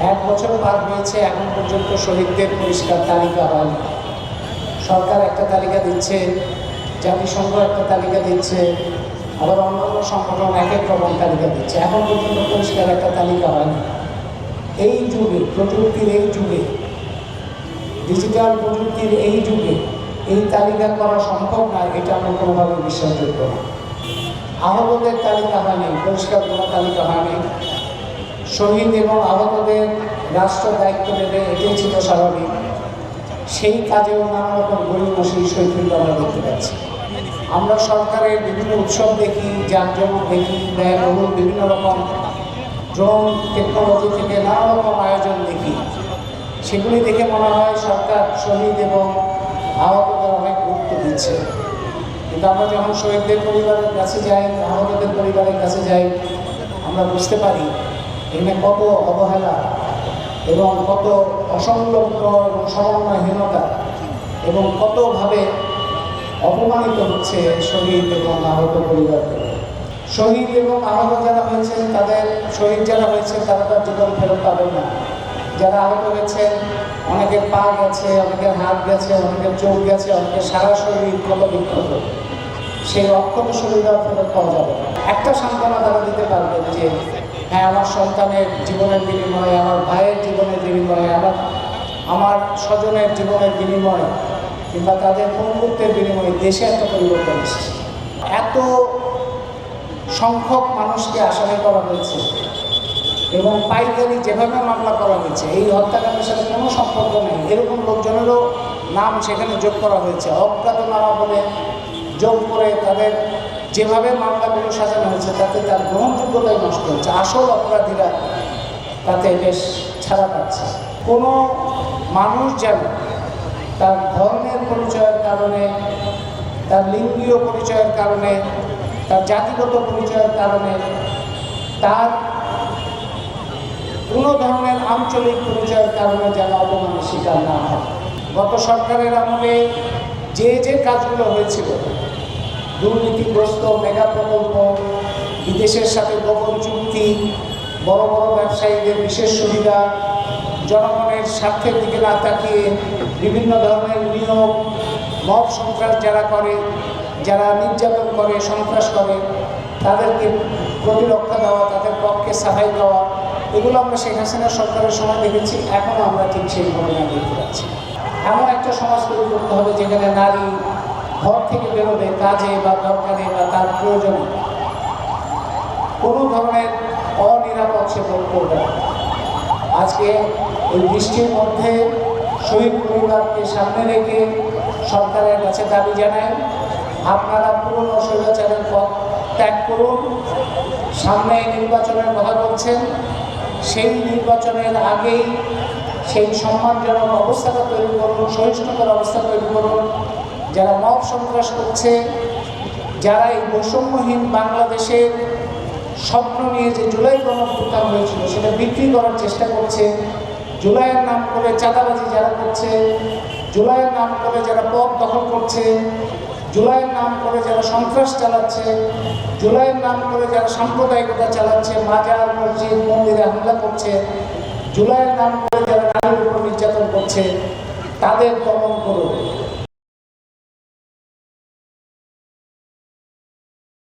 এক বছর পার হয়েছে এখন পর্যন্ত শহীদদের পরিষ্কার তালিকা হয়নি। সরকার একটা তালিকা দিচ্ছে, জাতিসংঘ একটা তালিকা দিচ্ছে, আবার অন্যান্য সংগঠন এক এক রকম তালিকা দিচ্ছে। এখন পর্যন্ত পরিষ্কার একটা তালিকা হয়নি। এই যুগে, প্রযুক্তির এই যুগে, ডিজিটাল প্রযুক্তির এই যুগে এই তালিকা করা সম্ভব না এটা আমরা কোনোভাবে বিশ্বাসযোগ্য না। আহতদের তালিকা হয়নি পরিষ্কার কোনো তালিকা হয়নি। শহীদ এবং আহতদের রাষ্ট্র দায়িত্ব নেবে, এটাই ছিল স্বাভাবিক। সেই কাজেও নানা রকম গরিবসী শৈথিল্য আমরা দেখতে পাচ্ছি। আমরা সরকারের বিভিন্ন উৎসব দেখি জাঁকজমক দেখি ব্যয়বহুল বিভিন্ন রকম ড্রোন টেকনোলজি থেকে নানা রকম আয়োজন দেখি। সেগুলি দেখে মনে হয় সরকার শহীদ এবং আহতদের অনেক গুরুত্ব দিচ্ছে। কিন্তু আমরা যখন শহীদদের পরিবারের কাছে যাই, আহতদের পরিবারের কাছে যাই, আমরা বুঝতে পারি এখানে কত অবহেলা এবং কত অসংলগ্ন এবং সমন্বয়হীনতা এবং কতভাবে অপমানিত হচ্ছে শহীদ এবং আহত পরিবারকে। শহীদ এবং আহত যারা হয়েছেন, তাদের শহীদ যারা হয়েছেন, তারা তার জীবন ফেরত পাবেন না। যারা আহত হয়েছেন, অনেকের পা গেছে, অনেকের হাত গেছে, অনেকের চোখ গেছে, অনেকের সারা শরীর কত বিক্ষত। সেই অক্ষত শরীর আর ফেরত পাওয়া যাবে একটা সান্ত্বনা তারা দিতে পারবেন যে হ্যাঁ আমার সন্তানের জীবনের বিনিময়ে, আমার ভাইয়ের জীবনের বিনিময়ে, আমার আমার স্বজনের জীবনের বিনিময়ে, কিংবা তাদের বন্ধুত্বের বিনিময়ে দেশে একটা পরিবর্তন এসেছে। এত সংখ্যক মানুষকে আসামি করা হয়েছে এবং পাইকারি যেভাবে মামলা করা হয়েছে, এই হত্যাকাণ্ডের সাথে কোনো সম্পর্ক নেই। এরকম লোকজনেরও নাম সেখানে যোগ করা হয়েছে। অজ্ঞাতনামা বলে যোগ করে তাদের যেভাবে মামলাগুলো সাজানো হয়েছে, তাতে তার গ্রহণযোগ্যতাই নষ্ট হচ্ছে। আসল অপরাধীরা তাতে বেশ ছাড়া পাচ্ছে। কোনো মানুষ যেন তার ধর্মের পরিচয়ের কারণে, তার লিঙ্গীয় পরিচয়ের কারণে, তার জাতিগত পরিচয়ের কারণে, তার কোনো ধরনের আঞ্চলিক পরিচয়ের কারণে যেন অপমানের শিকার না হয়। গত সরকারের আমলে যে যে কাজগুলো হয়েছিল দুর্নীতিগ্রস্ত মেগা প্রকল্প, বিদেশের সাথে গোপন চুক্তি, বড় বড় ব্যবসায়ীদের বিশেষ সুবিধা, জনগণের স্বার্থের দিকে না তাকিয়ে বিভিন্ন ধরনের নিয়োগ, মব সন্ত্রাস যারা করে, যারা নির্যাতন করে, সন্ত্রাস করে, তাদেরকে প্রতিরক্ষা দেওয়া, তাদের পক্ষে সাহায্য দেওয়া, এগুলো আমরা শেখ হাসিনা সরকারের সময় দেখেছি এখনও আমরা ঠিক সেই ঘটনা দেখতে পাচ্ছি। এমন একটা সমাজ তৈরি করতে হবে যেখানে নারী ঘর থেকে বেরোবে কাজে বা দরকারে বা তার প্রয়োজনে। কোনো ধরনের অনিরাপদ সে বোধ করবে আজকে এই বৃষ্টির মধ্যে শহীদ পরিবারকে সামনে রেখে সরকারের কাছে দাবি জানাই, আপনারা পুরনো স্বৈরাচারের পথ ত্যাগ করুন। সামনে নির্বাচনের কথা বলছেন, সেই নির্বাচনের আগেই সেই সম্মানজনক অবস্থাটা তৈরি করুন, সহিষ্ণুতার অবস্থা তৈরি করুন। যারা মব সন্ত্রাস করছে, যারা এই বৈষম্যহীন বাংলাদেশের স্বপ্ন নিয়ে যে জুলাই গণপ্রত্যান হয়েছিল, সেটা বিক্রি করার চেষ্টা করছে। জুলাইয়ের নাম করে চাঁদাবাজি যারা করছে, জুলাইয়ের নাম করে যারা পথ দখল করছে, জুলাইয়ের নাম করে যারা সন্ত্রাস চালাচ্ছে, জুলাইয়ের নাম করে যারা সাম্প্রদায়িকতা চালাচ্ছে, মাজার, মসজিদ, মন্দিরে হামলা করছে, জুলাইয়ের নাম করে যারা নারীর উপর নির্যাতন করছে, তাদের দমন করুন।